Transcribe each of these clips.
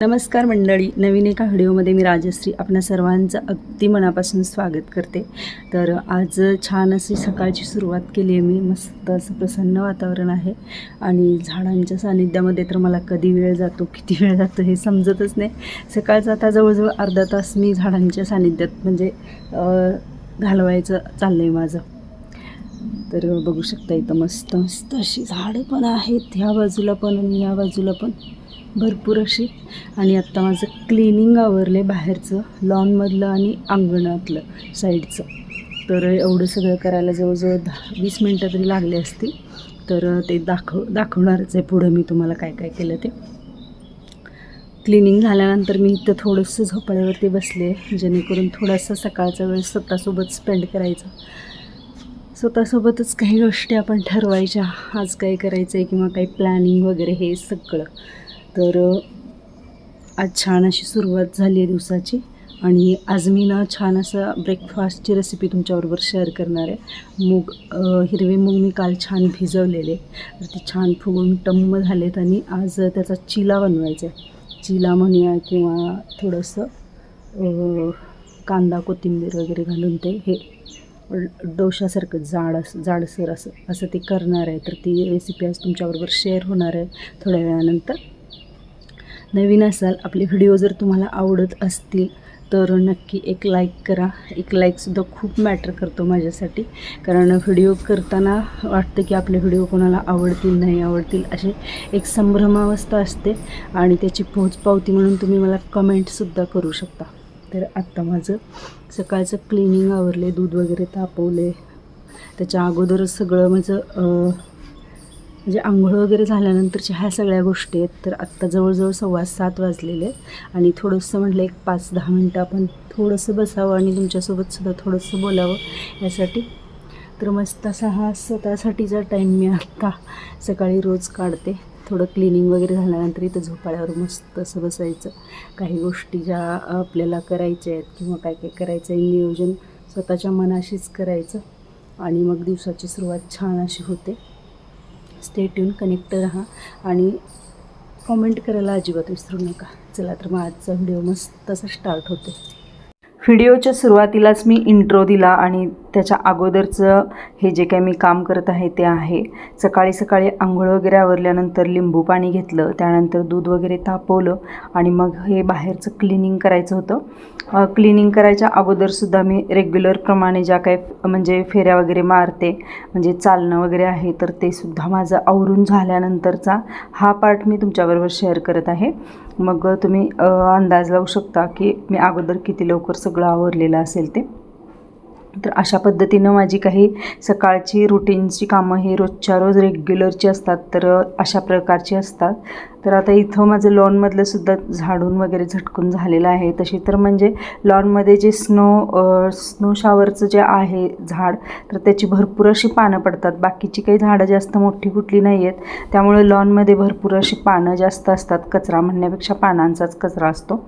नमस्कार मंडळी नवीन एका व्हिडिओमध्ये मी राजश्री आपल्या सर्वांचं अगदी मनापासून स्वागत करते. तर आज छान अशी सकाळची सुरुवात केली आहे मी मस्त असं प्रसन्न वातावरण आहे. आणि झाडांच्या सानिध्यामध्ये तर मला कधी वेळ जातो किती वेळ जातो हे समजतच नाही. सकाळचा आता जवळजवळ अर्धा तास मी झाडांच्या सानिध्यात म्हणजे घालवायचं चाललं आहे माझं. तर बघू शकता इथं मस्त मस्त अशी झाडं पण आहेत ह्या बाजूला पण आणि या बाजूला पण. भरपूर अशी. आणि आत्ता माझं क्लिनिंग आवरलं आहे बाहेरचं लॉनमधलं आणि अंगणातलं साईडचं तर एवढं सगळं करायला जवळजवळ दहा वीस मिनटं तरी लागले असतील. तर ते दाखव दाखवणारच आहे पुढं मी तुम्हाला काय काय केलं ते. क्लिनिंग झाल्यानंतर मी इथं थोडंसं झोपाळ्यावरती बसले जेणेकरून थोडासा सकाळचा वेळ स्वतःसोबत स्पेंड करायचा. स्वतःसोबतच काही गोष्टी आपण ठरवायच्या आज काय करायचं आहे किंवा काही प्लॅनिंग वगैरे हे सगळं. तर आज छान अशी सुरुवात झाली आहे दिवसाची आणि आज मी ना छान असं ब्रेकफास्टची रेसिपी तुमच्याबरोबर शेअर करणार आहे. मूग हिरवे मूग मी काल छान भिजवलेले. तर ते छान फुगून टम्म झालेत आणि आज त्याचा चिला बनवायचा आहे. चिला म्हणूया किंवा थोडंसं कांदा कोथिंबीर वगैरे घालून ते हे डोशासारखं जाड असं जाडसर असं असं ते करणार आहे. तर ती रेसिपी आज तुमच्याबरोबर शेअर होणार आहे थोड्या वेळानंतर. नवीन असाल आपले व्हिडिओ जर तुम्हाला आवडत असतील तर नक्की एक लाईक करा. एक लाईकसुद्धा खूप मॅटर करतो माझ्यासाठी. कारण व्हिडिओ करताना वाटतं की आपले व्हिडिओ कोणाला आवडतील नाही आवडतील असे एक संभ्रमावस्था असते. आणि त्याची पोचपावती म्हणून तुम्ही मला कमेंटसुद्धा करू शकता. तर आत्ता माझं सकाळचं क्लिनिंग आवरले दूध वगैरे तापवले. त्याच्या अगोदरच सगळं माझं म्हणजे आंघोळ वगैरे झाल्यानंतरच्या ह्या सगळ्या गोष्टी आहेत. तर आत्ता जवळजवळ सव्वा सात वाजलेले आहेत. आणि थोडंसं म्हटलं एक पाच दहा मिनटं आपण थोडंसं बसावं आणि तुमच्यासोबतसुद्धा थोडंसं बोलावं यासाठी. तर मस्त असा हा स्वतःसाठीचा टाईम मी आत्ता सकाळी रोज काढते. थोडं क्लिनिंग वगैरे झाल्यानंतर इथं झोपाळ्यावर मस्त असं बसायचं. काही गोष्टी ज्या आपल्याला करायच्या आहेत किंवा काय काय करायचं आहे नियोजन स्वतःच्या मनाशीच करायचं. आणि मग दिवसाची सुरुवात छान अशी होते. स्टे ट्यून कनेक्ट राहा आणि कॉमेंट करायला अजिबात विसरू नका. चला तर मग आजचा व्हिडिओ मस्त असा स्टार्ट होते व्हिडिओच्या सुरुवातीलाच मी इंट्रो दिला आणि त्याच्या अगोदरचं हे जे काही मी काम करत आहे ते आहे. सकाळी सकाळी आंघोळ वगैरे आवरल्यानंतर लिंबू पाणी घेतलं त्यानंतर दूध वगैरे तापवलं आणि मग हे बाहेरचं क्लिनिंग करायचं होतं. क्लिनिंग करायच्या अगोदरसुद्धा मी रेग्युलरप्रमाणे ज्या काही म्हणजे फेऱ्या वगैरे मारते म्हणजे चालणं वगैरे आहे तर ते सुद्धा माझं आवरून झाल्यानंतरचा हा पार्ट मी तुमच्याबरोबर शेअर करत आहे. मग तुम्ही अंदाज लावू शकता की मी अगोदर किती लवकर सगळं आवरलेलं असेल ते. तर अशा पद्धतीनं माझी काही सकाळची रुटीनची कामं ही रोजच्या रोज रेग्युलरची असतात तर अशा प्रकारची असतात. तर आता इथं माझं लॉनमधलं सुद्धा झाडून वगैरे झटकून झालेलं आहे. तशी तर म्हणजे लॉनमध्ये जे स्नो स्नो शावरचं जे आहे झाड तर त्याची भरपूर अशी पानं पडतात. बाकीची काही झाडं जास्त मोठी कुठली नाही आहेत त्यामुळे लॉनमध्ये भरपूर अशी पानं जास्त असतात. कचरा म्हणण्यापेक्षा पानांचाच कचरा असतो.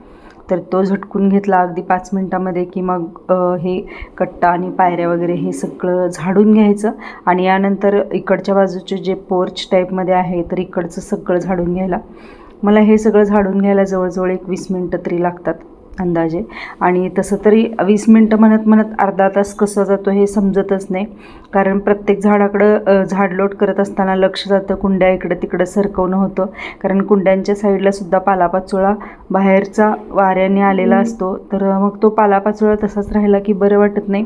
तर तो झटकून घेतला अगदी पाच मिनटामध्ये की मग हे कट्टा आणि पायऱ्या वगैरे हे सगळं झाडून घ्यायचं आणि यानंतर इकडच्या बाजूचे जे पोर्च टाईपमध्ये आहे तर इकडचं सगळं झाडून घ्यायला. मला हे सगळं झाडून घ्यायला जवळजवळ एक वीस मिनटं तरी लागतात. अंदाजे. आणि तसं तरी वीस मिनटं म्हणत म्हणत अर्धा तास कसं जातो हे समजतच नाही. कारण प्रत्येक झाडाकडं झाडलोट करत असताना लक्ष जातं कुंड्या इकडं तिकडं सरकवणं होतं. कारण कुंड्यांच्या साईडला सुद्धा पालापाचोळा बाहेरचा वाऱ्याने आलेला असतो. तर मग तो पालापाचोळा तसाच राहिला की बरं वाटत नाही.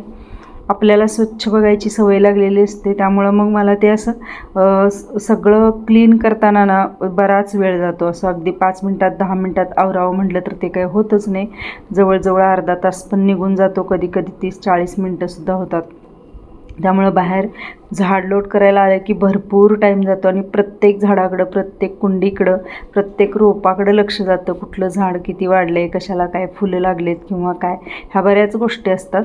आपल्याला स्वच्छ बघायची सवय लागलेली असते. त्यामुळं मग मला ते असं सगळं क्लीन करताना ना बराच वेळ जातो. असं अगदी पाच मिनटात दहा मिनटात आवरावं म्हटलं तर ते काही होतच नाही. जवळजवळ अर्धा तास पण निघून जातो. कधी कधी तीस चाळीस मिनटंसुद्धा होतात. त्यामुळं बाहेर झाड लोट करायला आलं की भरपूर टाईम जातो आणि प्रत्येक झाडाकडं प्रत्येक कुंडीकडं प्रत्येक रोपाकडं लक्ष जातं कुठलं झाड किती वाढलं आहे कशाला काय फुलं लागलेत किंवा काय. ह्या बऱ्याच गोष्टी असतात.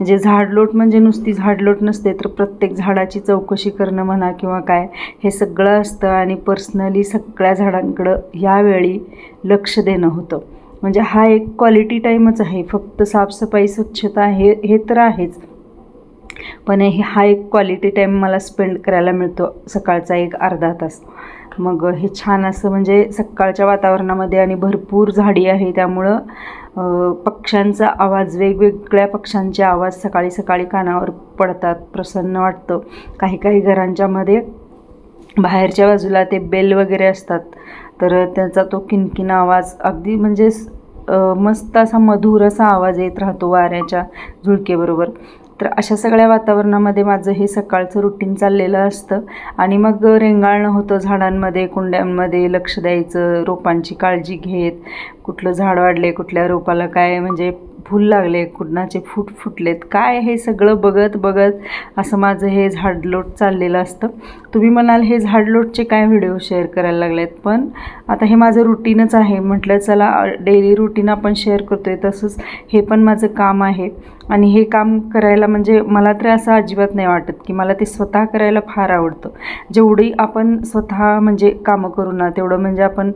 म्हणजे झाडलोट म्हणजे नुसती झाडलोट नसते तर प्रत्येक झाडाची चौकशी करणं म्हणा किंवा काय हे सगळं असतं आणि पर्सनली सगळ्या झाडांकडं यावेळी लक्ष देणं होतं. म्हणजे हा एक क्वालिटी टाईमच आहे. फक्त साफसफाई स्वच्छता हे हे तर आहेच. पण हे हा एक क्वालिटी टाईम मला स्पेंड करायला मिळतो सकाळचा एक अर्धा तास. मग हे छान असं म्हणजे सकाळच्या वातावरणामध्ये आणि भरपूर झाडी आहे त्यामुळं पक्ष्यांचा आवाज वेगवेगळ्या पक्ष्यांचे आवाज सकाळी सकाळी कानावर पडतात प्रसन्न वाटतं. काही काही घरांच्यामध्ये बाहेरच्या बाजूला ते बेल वगैरे असतात. तर त्याचा तो किनकिन आवाज अगदी म्हणजे मस्त असा मधुर असा आवाज येत राहतो वाऱ्याच्या झुळकेबरोबर. तर अशा सगळ्या वातावरणामध्ये माझं हे सकाळचं रुटीन चाललेलं असतं. आणि मग रेंगाळणं होतं झाडांमध्ये कुंड्यांमध्ये लक्ष द्यायचं रोपांची काळजी घेत कुठलं झाड वाढले कुठल्या रोपाला काय म्हणजे फुल लागले कुणाचे फूट फुटलेत काय हे सगळं बघत बघत असं माझं हे झाडलोट चाललेलं असतं. तुम्ही म्हणाल हे झाडलोटचे काय व्हिडिओ शेअर करायला लागलेत पण आता हे माझं रुटीनच आहे. म्हटलं चला डेली रुटीन आपण शेअर करतो आहे तसंच हे पण माझं काम आहे. आणि हे काम करायला म्हणजे मला तर असं अजिबात नाही वाटत की मला ते स्वतः करायला फार आवडतं. जेवढी आपण स्वतः म्हणजे कामं करू ना तेवढं म्हणजे आपण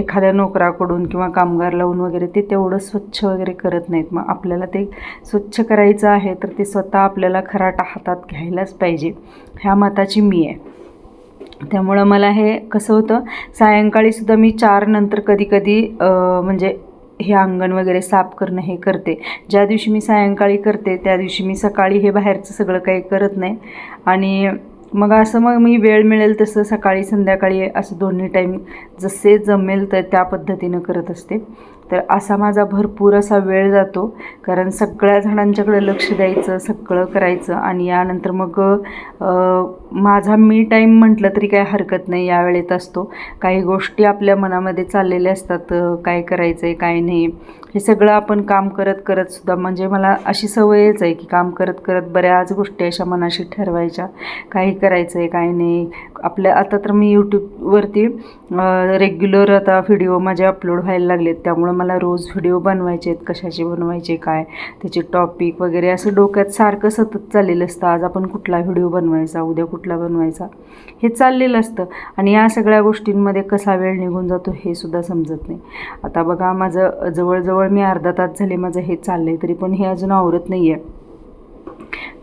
एखाद्या नोकराकडून किंवा कामगार लावून वगैरे ते तेवढं स्वच्छ वगैरे करत नाहीत. मग आपल्याला ते स्वच्छ करायचं आहे तर ते स्वतः आपल्याला खराटा हातात घ्यायलाच पाहिजे. ह्या मताची मी आहे. त्यामुळं मला हे कसं होतं सायंकाळीसुद्धा मी चार नंतर कधी कधी म्हणजे हे अंगण वगैरे साफ करणं हे करते. ज्या दिवशी मी सायंकाळी करते त्या दिवशी मी सकाळी हे बाहेरचं सगळं काही करत नाही. आणि मग असं मग मी वेळ मिळेल तसं सकाळी संध्याकाळी असं दोन्ही टाईम जसे जमेल तर त्या पद्धतीनं करत असते. तर असा माझा भरपूर असा वेळ जातो. कारण सगळ्या झाडांच्याकडे लक्ष द्यायचं सगळं करायचं आणि यानंतर मग माझा मी टाईम म्हटलं तरी काय हरकत नाही या वेळेत असतो. काही गोष्टी आपल्या मनामध्ये चाललेल्या असतात काय करायचं आहे काय नाही. हे सगळं आपण काम करत करत सुद्धा म्हणजे मला अशी सवयच आहे की काम करत करत बऱ्याच गोष्टी अशा मनाशी ठरवायच्या. काही करायचं आहे काय नाही. आपल्या आता तर मी यूट्यूबवरती रेग्युलर आता व्हिडिओ माझे अपलोड व्हायला लागलेत. त्यामुळं मला रोज व्हिडिओ बनवायचे आहेत कशाचे बनवायचे काय त्याचे टॉपिक वगैरे असं डोक्यात सारखं सतत चाललेलं असतं. आज आपण कुठला व्हिडिओ बनवायचा उद्या कुठला बनवायचा हे चाललेलं असतं. आणि या सगळ्या गोष्टींमध्ये कसा वेळ निघून जातो हे सुद्धा समजत नाही. आता बघा माझं जवळजवळ मी अर्धा तास झाले माझं हे चाललं आहे तरी पण हे अजून आवरत नाही आहे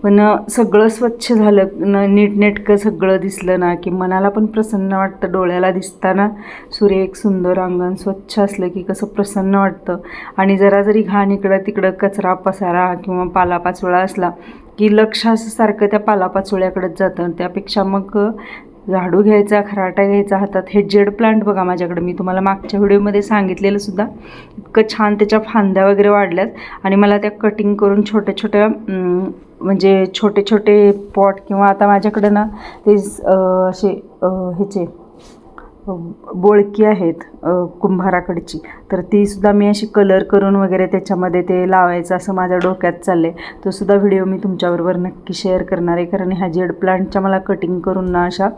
पण सगळं स्वच्छ झालं न नीटनेटकं सगळं दिसलं ना की मनाला पण प्रसन्न वाटतं. डोळ्याला दिसताना सूर्य एक सुंदर अंगण स्वच्छ असलं की कसं प्रसन्न वाटतं. आणि जरा जरी घाण इकडं तिकडं कचरा पसारा किंवा पालापाचोळा असला की लक्ष असं सारखं त्या पालापाचोळ्याकडेच जातं. त्यापेक्षा मग झाडू घ्यायचा खराटा घ्यायचा हातात. हे जेड प्लांट बघा माझ्याकडे. मी तुम्हाला मागच्या व्हिडिओमध्ये सांगितलेलं सुद्धा. इतकं छान त्याच्या फांद्या वगैरे वाढल्यात. आणि मला त्या कटिंग करून छोट्या छोट्या म्हणजे छोटे छोटे पॉट किंवा आता माझ्याकडे ना ते असे ह्याचे बोळकी आहेत कुंभाराकडची. तर तीसुद्धा मी अशी कलर करून वगैरे त्याच्यामध्ये ते लावायचं असं माझ्या डोक्यात चाललं आहे तोसुद्धा व्हिडिओ मी तुमच्याबरोबर नक्की शेअर करणार आहे. कारण ह्या जेड प्लांटच्या मला कटिंग करून ना अशा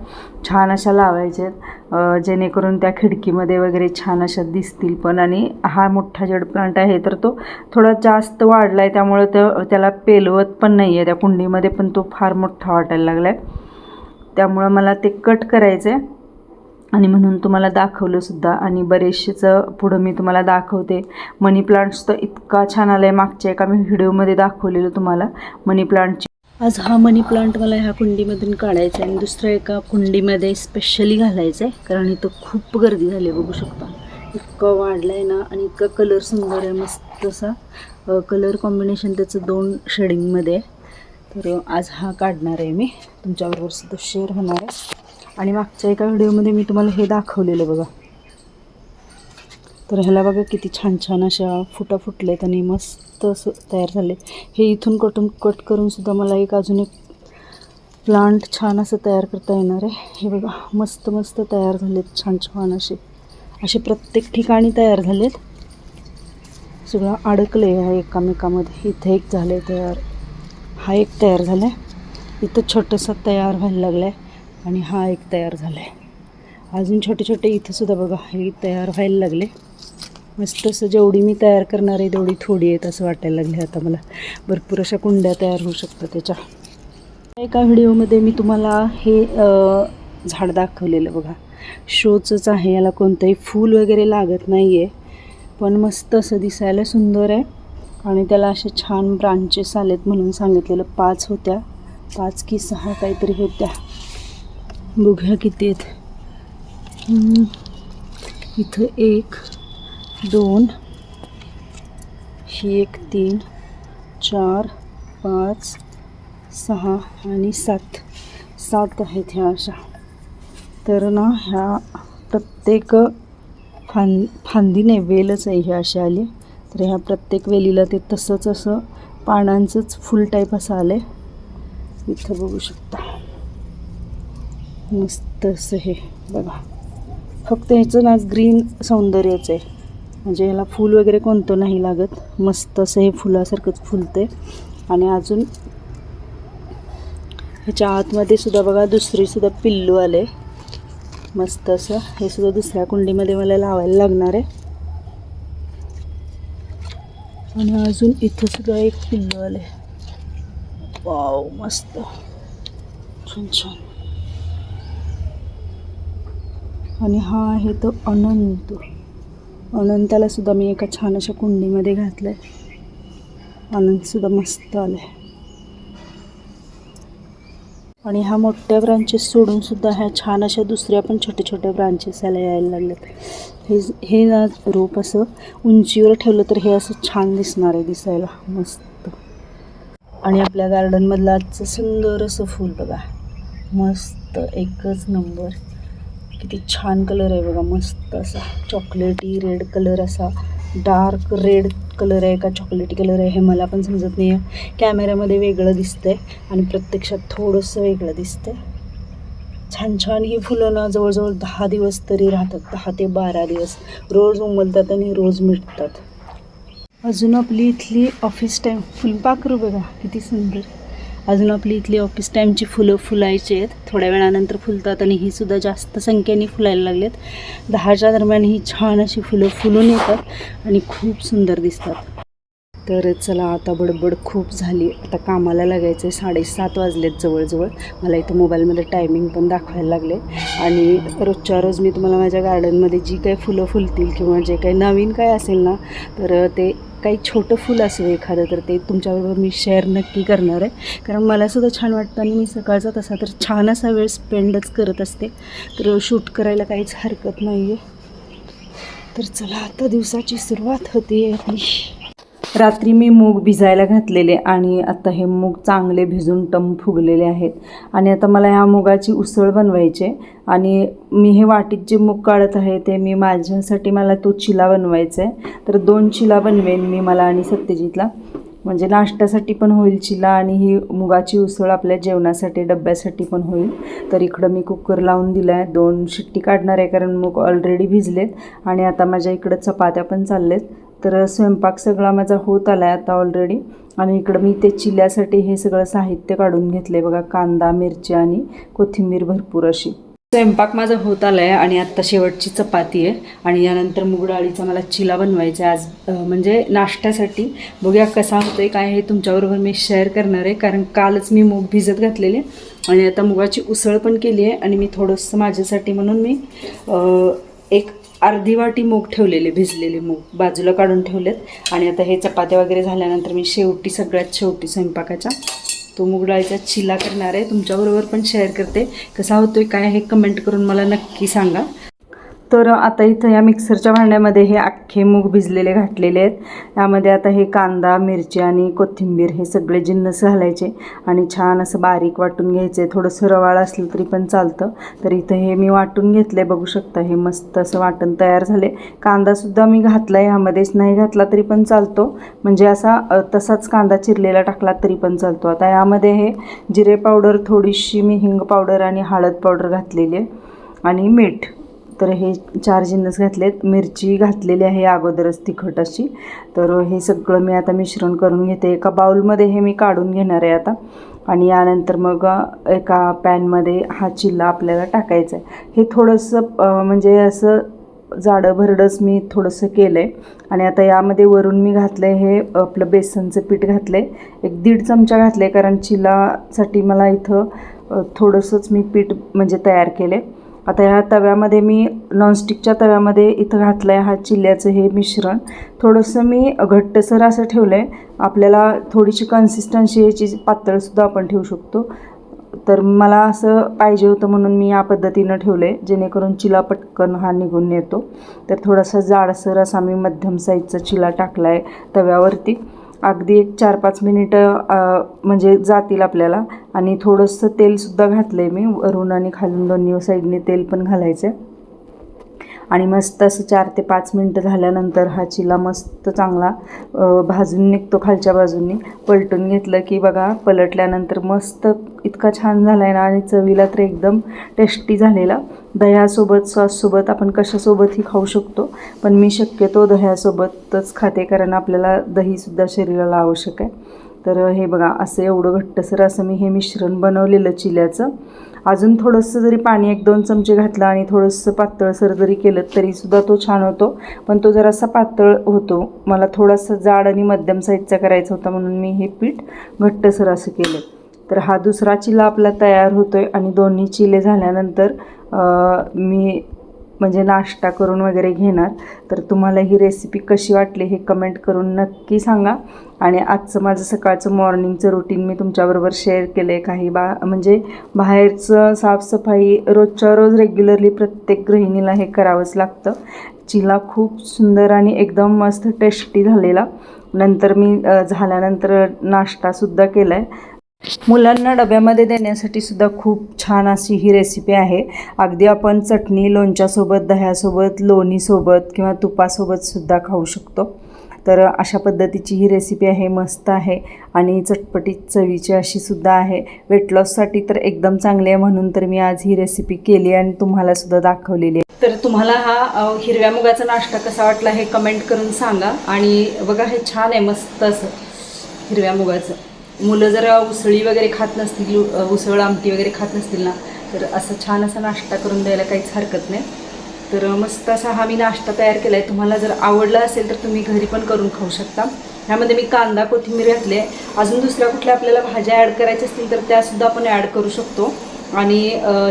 छान अशा लावायच्या आहेत. जेणेकरून त्या खिडकीमध्ये वगैरे छान अशा दिसतील पण. आणि हा मोठा जेड प्लांट आहे तर तो थोडा जास्त वाढला आहे त्यामुळं तर त्याला पेलवत पण नाही आहे त्या कुंडीमध्ये पण तो फार मोठा वाटायला लागला आहे त्यामुळं मला ते कट करायचं आहे आणि म्हणून तुम्हाला दाखवलं सुद्धा आणि बरेचसेचं पुढं मी तुम्हाला दाखवते. मनी प्लांट्स तर इतका छान आला आहे मागच्या एका मी व्हिडिओमध्ये दाखवलेलं तुम्हाला. मनी प्लांटची आज हा मनी प्लांट मला ह्या कुंडीमधून काढायचा आहे आणि दुसऱ्या एका कुंडीमध्ये स्पेशली घालायचं आहे कारण इथं खूप गर्दी झाली आहे बघू शकता. इतकं वाढलं आहे ना आणि इतका कलर सुंदर आहे मस्त असा कलर कॉम्बिनेशन त्याचं दोन शेडिंगमध्ये आहे तर आज हा काढणार आहे मी. तुमच्याबरोबर सुद्धा शेअर होणार आहे आणि मागच्या एका व्हिडिओमध्ये मी तुम्हाला हे दाखवलेलं बघा. तर ह्याला बघा किती छान छान अशा फुटा फुटलेत आणि मस्त असं तयार झाले. हे इथून कटून कट करूनसुद्धा मला एक अजून एक प्लांट छान असं तयार करता येणार आहे. हे बघा मस्त मस्त तयार झालेत छान छान असे. असे प्रत्येक ठिकाणी तयार झालेत. सगळं अडकलं आहे ह्या एकामेकामध्ये. इथे एक झालं आहे तयार. हा एक तयार झाला आहे इथं छोटंसं तयार व्हायला लागलं आहे आणि हा एक तयार झाला आहे अजून छोटे छोटे इथंसुद्धा बघा हे तयार व्हायला लागले. मस्त असं जेवढी मी तयार करणार आहे तेवढी थोडी आहेत असं वाटायला लागले आता मला. भरपूर अशा कुंड्या तयार होऊ शकतात त्याच्या. एका व्हिडिओमध्ये मी तुम्हाला हे झाड दाखवलेलं बघा. शोचंच आहे याला कोणतंही फूल वगैरे लागत नाही आहे पण मस्त असं दिसायला सुंदर आहे. आणि त्याला असे छान ब्रांचेस आलेत म्हणून सांगितलेलं. पाच होत्या. पाच की सहा काहीतरी होत्या. बघूया किती आहेत. इथं एक दोन ही एक तीन चार पाच सहा आणि सात. सात आहेत ह्या अशा. तर ना ह्या प्रत्येक फां फांदीने वेलच आहे ह्या अशा आली. तर ह्या प्रत्येक वेलीला ते तसंच असं पानांचंच फुल टाईप असं आलं आहे इथं बघू शकता. मस्त असं हे बघा. फक्त ह्याचं ना ग्रीन सौंदर्यच आहे. म्हणजे ह्याला फूल वगैरे कोणतं नाही लागत. मस्त असं हे फुलासारखंच फुलते आणि अजून ह्याच्या आतमध्ये सुद्धा बघा दुसरीसुद्धा पिल्लू आले मस्त असं. हे सुद्धा दुसऱ्या कुंडीमध्ये मला लावायला लागणार आहे. आणि अजून इथं सुद्धा एक पिल्लू आले वाव मस्त. छान छान. आणि हा आहे तो अनंत. अनंताला सुद्धा मी एका छान अशा कुंडीमध्ये घातलं आहे अनंतसुद्धा मस्त आलं आहे आणि ह्या मोठ्या ब्रांचेस सोडून सुद्धा ह्या छान अशा दुसऱ्या पण छोट्या छोट्या ब्रांचेस याला यायला लागल्यात. हे हे ना रोप असं उंचीवर ठेवलं तर हे असं छान दिसणार आहे दिसायला. मस्त. आणि आपल्या गार्डनमधलं आजचं सुंदर असं फूल बघा. मस्त एकच नंबर किती छान कलर आहे बघा मस्त असा चॉकलेटी रेड कलर असा डार्क रेड कलर आहे का चॉकलेटी कलर आहे हे मला पण समजत नाही आहे कॅमेऱ्यामध्ये वेगळं दिसतंय आणि प्रत्यक्षात थोडंसं वेगळं दिसतंय. छान छान ही फुलं ना जवळजवळ दहा दिवस तरी राहतात दहा ते बारा दिवस. रोज उमलतात आणि रोज मिटतात. अजून आपली इथली ऑफिस टाईम फुलपाखरू बघा किती सुंदर. अजून आपली इथली ऑफिस टाईमची फुलं फुलायची आहेत. थोड्या वेळानंतर फुलतात आणि ही सुद्धा जास्त संख्येने फुलायला लागलेत. दहाच्या दरम्यान ही छान अशी फुलं फुलून येतात आणि खूप सुंदर दिसतात. तर चला आता बडबड खूप झाली. आता कामाला लागायचं आहे साडेसात वाजलेत जवळजवळ. मला इथं मोबाईलमध्ये टायमिंग पण दाखवायला लागले. आणि रोजच्या रोज मी तुम्हाला माझ्या गार्डनमध्ये जी काही फुलं फुलतील किंवा जे काही नवीन काय असेल ना तर ते काही छोटं फुल असू एखादं तर ते तुमच्याबरोबर मी शेअर नक्की करणार आहे. कारण मलासुद्धा छान वाटतं आणि मी सकाळचा तसा तर छान असा वेळ स्पेंडच करत असते. तर शूट करायला काहीच हरकत नाही आहे तर चला आता दिवसाची सुरुवात होती आपली रात्री मी मूग भिजायला घातलेले आणि आता हे मूग चांगले भिजून टम फुगलेले आहेत. आणि आता मला ह्या मुगाची उसळ बनवायची आणि मी हे वाटीत जे मूग काढत आहे ते मी माझ्यासाठी मला तो चिला बनवायचा आहे. तर दोन चिला बनवेन मी मला आणि सत्यजितला. म्हणजे नाश्त्यासाठी पण होईल चिला आणि ही मुगाची उसळ आपल्या जेवणासाठी डब्यासाठी पण होईल. तर इकडं मी कुकर लावून दिला आहे दोन शिट्टी काढणार आहे कारण मूग ऑलरेडी भिजलेत. आणि आता माझ्या इकडं चपात्या पण चाललेत. तर स्वयंपाक सगळा माझा होत आला आहे आता ऑलरेडी आणि इकडं मी ते चिल्यासाठी हे सगळं साहित्य काढून घेतलं आहे बघा कांदा मिरची आणि कोथिंबीर भरपूर अशी. स्वयंपाक माझा होत आला आहे आणि आत्ता शेवटची चपाती आहे. आणि यानंतर मूग डाळीचा मला चिला बनवायचा आहे आज. म्हणजे नाश्त्यासाठी. बघूया कसा होतो आहे काय हे तुमच्याबरोबर मी शेअर करणार आहे. कारण कालच मी मूग भिजत घातलेले. आणि आता मुगाची उसळ पण केली आहे. आणि मी थोडंसं माझ्यासाठी म्हणून मी एक अर्धी वाटी मूग ठेवलेले भिजलेले मूग. बाजूला काढून ठेवलेत. आणि आता हे चपात्या वगैरे झाल्यानंतर मी शेवटी सगळ्यात शेवटी स्वयंपाकाच्या तो मूग डाळीचा चिला करणार आहे. तुमच्याबरोबर पण शेअर करते. कसा होतोय काय हे कमेंट करून मला नक्की सांगा. तर आता इथं या मिक्सरच्या भांड्यामध्ये हे अख्खे मूग भिजलेले घातलेले आहेत. यामध्ये आता हे कांदा मिरची आणि कोथिंबीर हे सगळे जिन्नस घालायचे आणि छान असं बारीक वाटून घ्यायचे थोडंसं रवाळ असलं तरी पण चालतं. तर इथं हे मी वाटून घेतलं आहे बघू शकता हे मस्त असं वाटण तयार झाले कांदासुद्धा मी घातला आहे ह्यामध्येच नाही घातला तरी पण चालतो. म्हणजे असा तसाच कांदा चिरलेला टाकला तरी पण चालतो. आता यामध्ये हे जिरे पावडर थोडीशी मी हिंग पावडर आणि हळद पावडर घातलेली आहे. आणि मीठ. तर हे चार जिन्नस घातलेत. मिरची घातलेली आहे अगोदरच तिखट अशी. तर हे सगळं मी आता मिश्रण करून घेते. एका बाऊलमध्ये हे मी काढून घेणार आहे आता. आणि यानंतर मग एका पॅनमध्ये हा चिल्ला आपल्याला टाकायचा आहे. हे थोडंसं म्हणजे असं जाडं भरडंच मी थोडंसं केलं आहे आणि आता यामध्ये वरून मी घातलं आहे हे आपलं बेसनचं पीठ घातलं आहे एक दीड चमचा घातलं आहे कारण चिलासाठी मला इथं थोडंसंच मी पीठ म्हणजे तयार केलं आहे आता ह्या तव्यामध्ये मी नॉनस्टिकच्या तव्यामध्ये इथं घातलं आहे हा चिल्ल्याचं हे मिश्रण. थोडंसं मी घट्टसर असं ठेवलं आहे आपल्याला थोडीशी कन्सिस्टन्सी याची पातळसुद्धा आपण ठेवू शकतो. तर मला असं पाहिजे होतं म्हणून मी या पद्धतीनं ठेवलं आहे जेणेकरून चिला पटकन हा निघून येतो तर थोडासा जाडसर असा मी मध्यम साईजचा चिला टाकला आहे तव्यावरती. अगदी एक चार पाच मिनिटं म्हणजे जातील आपल्याला. आणि थोडंसं तेलसुद्धा घातलं आहे मी वरून आणि खालून दोन्ही साईडने तेल पण घालायचं आहे आणि मस्त असं चार ते पाच मिनटं झाल्यानंतर हा चिला मस्त चांगला भाजून निघतो खालच्या बाजूनी. पलटून घेतलं की बघा पलटल्यानंतर मस्त इतका छान झाला आहे ना आणि चवीला तर एकदम टेस्टी झालेला. दह्यासोबत सॉससोबत आपण कशासोबतही खाऊ शकतो पण मी शक्यतो दह्यासोबतच खाते कारण आपल्याला दहीसुद्धा शरीराला आवश्यक आहे. तर हे बघा असं एवढं घट्टसर असं मी हे मिश्रण बनवलेलं चिल्याचं. अजून थोडंसं जरी पाणी एक दोन चमचे घातलं आणि थोडंसं पातळसर जरी केलं तरीसुद्धा तो छान होतो. पण तो जरासा पातळ होतो. मला थोडासा जाड आणि मध्यम साईजचा करायचा होता म्हणून मी हे पीठ घट्टसर असं केलं. तर हा दुसरा चिला आपला तयार होतो आहे आणि दोन्ही चिले झाल्यानंतर मी म्हणजे नाश्ता करून वगैरे घेणार. तर तुम्हाला ही रेसिपी कशी वाटली हे कमेंट करून नक्की सांगा. आणि आजचं माझं सकाळचं मॉर्निंगचं रुटीन मी तुमच्याबरोबर शेअर केलं आहे काही बा म्हणजे बाहेरचं साफसफाई रोजच्या रोज रेग्युलरली प्रत्येक गृहिणीला हे करावंच लागतं. चिला खूप सुंदर आणि एकदम मस्त टेस्टी झालेला. नंतर मी झाल्यानंतर नाश्तासुद्धा केला आहे मुलांना डब्यामध्ये देण्यासाठी सुद्धा खूप छान अशी ही रेसिपी आहे. अगदी आपण चटणी लोणच्यासोबत दह्यासोबत लोणीसोबत किंवा तुपासोबत सुद्धा खाऊ शकतो. तर अशा पद्धतीची ही रेसिपी आहे मस्त आहे आणि चटपटीत चवीची अशी सुद्धा आहे. वेट लॉससाठी तर एकदम चांगली आहे म्हणून तर मी आज ही रेसिपी केली आणि तुम्हाला सुद्धा दाखवलेली आहे. तर तुम्हाला हा हिरव्या मुगाचा नाश्ता कसा वाटला हे कमेंट करून सांगा आणि बघा हे छान आहे मस्त असं हिरव्या मुगाचं. मुलं जर उसळी वगैरे खात नसतील उसळ आमटी वगैरे खात नसतील ना तर असं छान असा नाश्ता करून द्यायला काहीच हरकत नाही. तर मस्त असा हा मी नाश्ता तयार केला आहे तुम्हाला जर आवडला असेल तर तुम्ही घरी पण करून खाऊ शकता. ह्यामध्ये मी कांदा कोथिंबीर घातली आहे. अजून दुसऱ्या कुठल्या आपल्याला भाज्या ॲड करायच्या असतील तर त्यासुद्धा आपण ॲड करू शकतो. आणि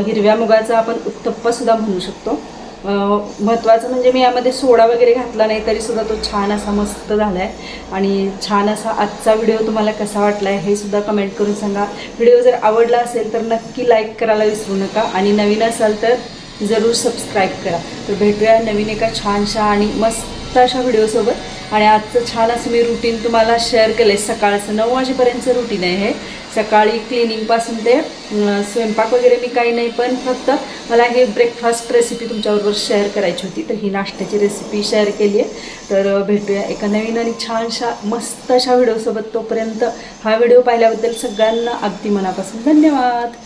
हिरव्या मुगाचा आपण उत्तप्पासुद्धा म्हणू शकतो. महत्त्वाचं म्हणजे मी यामध्ये सोडा वगैरे घातला नाही तरीसुद्धा तो छान असा मस्त झाला आहे आणि छान असा आजचा व्हिडिओ तुम्हाला कसा वाटला आहे हे सुद्धा कमेंट करून सांगा. व्हिडिओ जर आवडला असेल तर नक्की लाईक करायला विसरू नका. आणि नवीन असाल तर जरूर सबस्क्राईब करा. तर भेटूया नवीन एका छानशा आणि मस्त अशा व्हिडिओसोबत आणि आजचं छान असं मी रुटीन तुम्हाला शेअर केलं आहे सकाळचं नऊ वाजेपर्यंतचं रुटीन आहे हे. सकाळी क्लिनिंगपासून ते स्वयंपाक वगैरे मी काही नाही पण फक्त मला हे ब्रेकफास्ट रेसिपी तुमच्याबरोबर शेअर करायची होती. तर ही नाश्त्याची रेसिपी शेअर केली आहे तर भेटूया एका नवीन आणि छानशा मस्त अशा व्हिडिओसोबत तोपर्यंत हा व्हिडिओ पाहिल्याबद्दल सगळ्यांना अगदी मनापासून धन्यवाद.